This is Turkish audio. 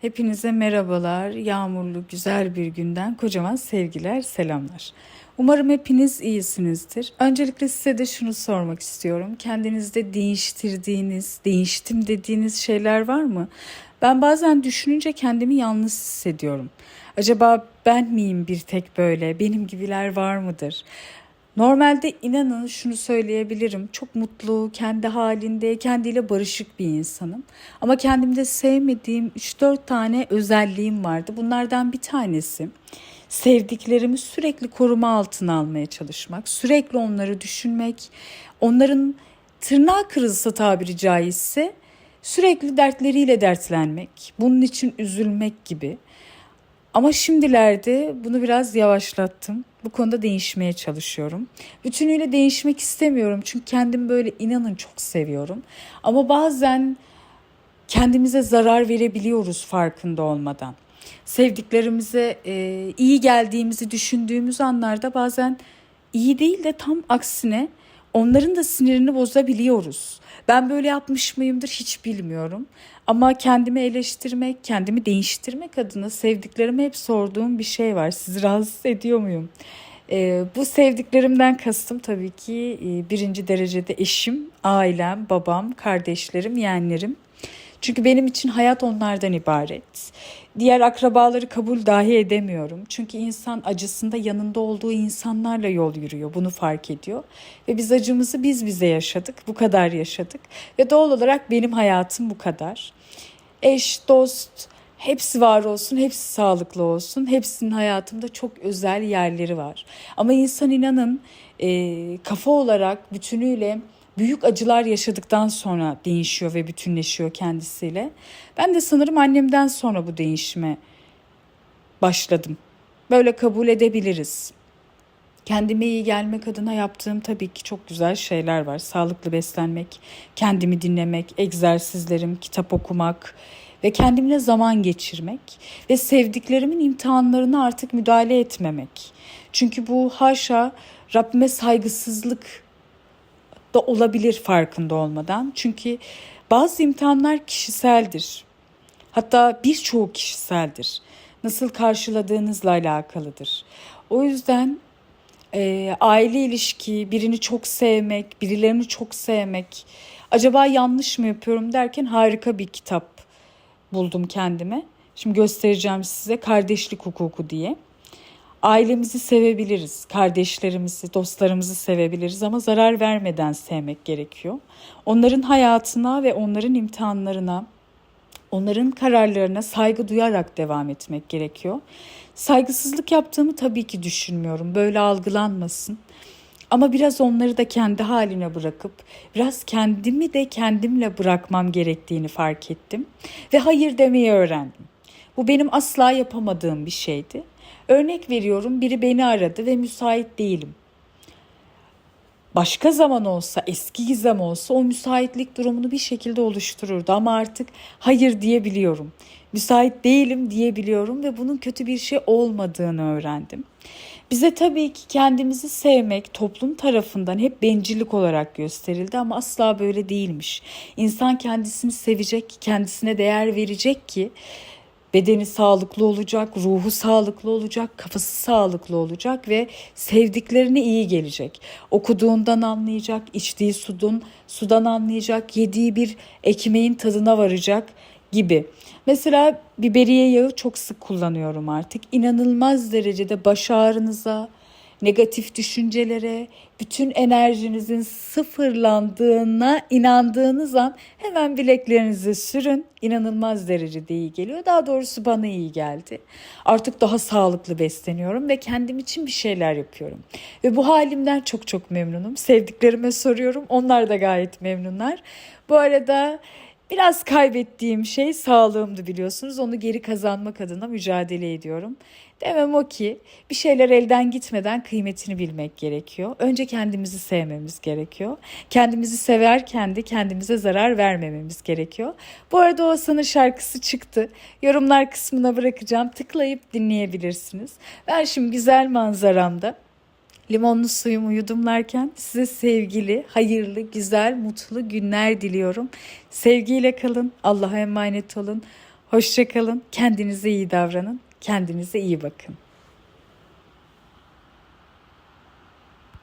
Hepinize merhabalar. Yağmurlu güzel bir günden kocaman sevgiler, selamlar. Umarım hepiniz iyisinizdir. Öncelikle size de şunu sormak istiyorum. Kendinizde değiştirdiğiniz, değiştim dediğiniz şeyler var mı? Ben bazen düşününce kendimi yalnız hissediyorum. Acaba ben miyim bir tek böyle? Benim gibiler var mıdır? Normalde inanın şunu söyleyebilirim. Çok mutlu, kendi halinde, kendiyle barışık bir insanım. Ama kendimde sevmediğim 3-4 tane özelliğim vardı. Bunlardan bir tanesi sevdiklerimi sürekli koruma altına almaya çalışmak, sürekli onları düşünmek, onların tırnağı kırılsa tabiri caizse sürekli dertleriyle dertlenmek, bunun için üzülmek gibi. Ama şimdilerde bunu biraz yavaşlattım. Bu konuda değişmeye çalışıyorum. Bütünüyle değişmek istemiyorum. Çünkü kendimi böyle inanın çok seviyorum. Ama bazen kendimize zarar verebiliyoruz farkında olmadan. Sevdiklerimize e, iyi geldiğimizi düşündüğümüz anlarda bazen iyi değil de tam aksine onların da sinirini bozabiliyoruz. Ben böyle yapmış mıyımdır hiç bilmiyorum. Ama kendimi eleştirmek, kendimi değiştirmek adına sevdiklerime hep sorduğum bir şey var. Sizi rahatsız ediyor muyum? Ee, bu sevdiklerimden kastım tabii ki e, birinci derecede eşim, ailem, babam, kardeşlerim, yeğenlerim. Çünkü benim için hayat onlardan ibaret. Diğer akrabaları kabul dahi edemiyorum. Çünkü insan acısında yanında olduğu insanlarla yol yürüyor. Bunu fark ediyor. Ve biz acımızı biz bize yaşadık. Bu kadar yaşadık. Ve doğal olarak benim hayatım bu kadar. Eş, dost, hepsi var olsun, hepsi sağlıklı olsun. Hepsinin hayatımda çok özel yerleri var. Ama insan inanın e, kafa olarak bütünüyle büyük acılar yaşadıktan sonra değişiyor ve bütünleşiyor kendisiyle. Ben de sanırım annemden sonra bu değişime başladım. Böyle kabul edebiliriz. Kendime iyi gelmek adına yaptığım tabii ki çok güzel şeyler var. Sağlıklı beslenmek, kendimi dinlemek, egzersizlerim, kitap okumak ve kendimle zaman geçirmek ve sevdiklerimin imtihanlarına artık müdahale etmemek. Çünkü bu haşa Rabbime saygısızlık da olabilir farkında olmadan. Çünkü bazı imtihanlar kişiseldir. Hatta birçoğu kişiseldir. Nasıl karşıladığınızla alakalıdır. O yüzden e, aile ilişki, birini çok sevmek, birilerini çok sevmek, acaba yanlış mı yapıyorum derken harika bir kitap buldum kendime. Şimdi göstereceğim size kardeşlik hukuku diye. Ailemizi sevebiliriz, kardeşlerimizi, dostlarımızı sevebiliriz ama zarar vermeden sevmek gerekiyor. Onların hayatına ve onların imtihanlarına, onların kararlarına saygı duyarak devam etmek gerekiyor. Saygısızlık yaptığımı tabii ki düşünmüyorum. Böyle algılanmasın. Ama biraz onları da kendi haline bırakıp biraz kendimi de kendimle bırakmam gerektiğini fark ettim ve hayır demeyi öğrendim. Bu benim asla yapamadığım bir şeydi. Örnek veriyorum biri beni aradı ve müsait değilim. Başka zaman olsa, eski gizem olsa o müsaitlik durumunu bir şekilde oluştururdu ama artık hayır diyebiliyorum. Müsait değilim diyebiliyorum ve bunun kötü bir şey olmadığını öğrendim. Bize tabii ki kendimizi sevmek toplum tarafından hep bencillik olarak gösterildi ama asla böyle değilmiş. İnsan kendisini sevecek, kendisine değer verecek ki bedeni sağlıklı olacak, ruhu sağlıklı olacak, kafası sağlıklı olacak ve sevdiklerine iyi gelecek. Okuduğundan anlayacak, içtiği sudun sudan anlayacak, yediği bir ekmeğin tadına varacak gibi. Mesela biberiye yağı çok sık kullanıyorum artık. İnanılmaz derecede baş ağrınıza, negatif düşüncelere, bütün enerjinizin sıfırlandığına inandığınız an hemen bileklerinizi sürün. İnanılmaz derecede iyi geliyor. Daha doğrusu bana iyi geldi. Artık daha sağlıklı besleniyorum ve kendim için bir şeyler yapıyorum. Ve bu halimden çok çok memnunum. Sevdiklerime soruyorum. Onlar da gayet memnunlar. Bu arada Biraz kaybettiğim şey sağlığımdı biliyorsunuz. Onu geri kazanmak adına mücadele ediyorum. Demem o ki bir şeyler elden gitmeden kıymetini bilmek gerekiyor. Önce kendimizi sevmemiz gerekiyor. Kendimizi severken de kendimize zarar vermememiz gerekiyor. Bu arada Oğuzhan'ın şarkısı çıktı. Yorumlar kısmına bırakacağım. Tıklayıp dinleyebilirsiniz. Ben şimdi güzel manzaramda limonlu suyumu yudumlarken size sevgili, hayırlı, güzel, mutlu günler diliyorum. Sevgiyle kalın, Allah'a emanet olun. Hoşçakalın, kendinize iyi davranın, kendinize iyi bakın.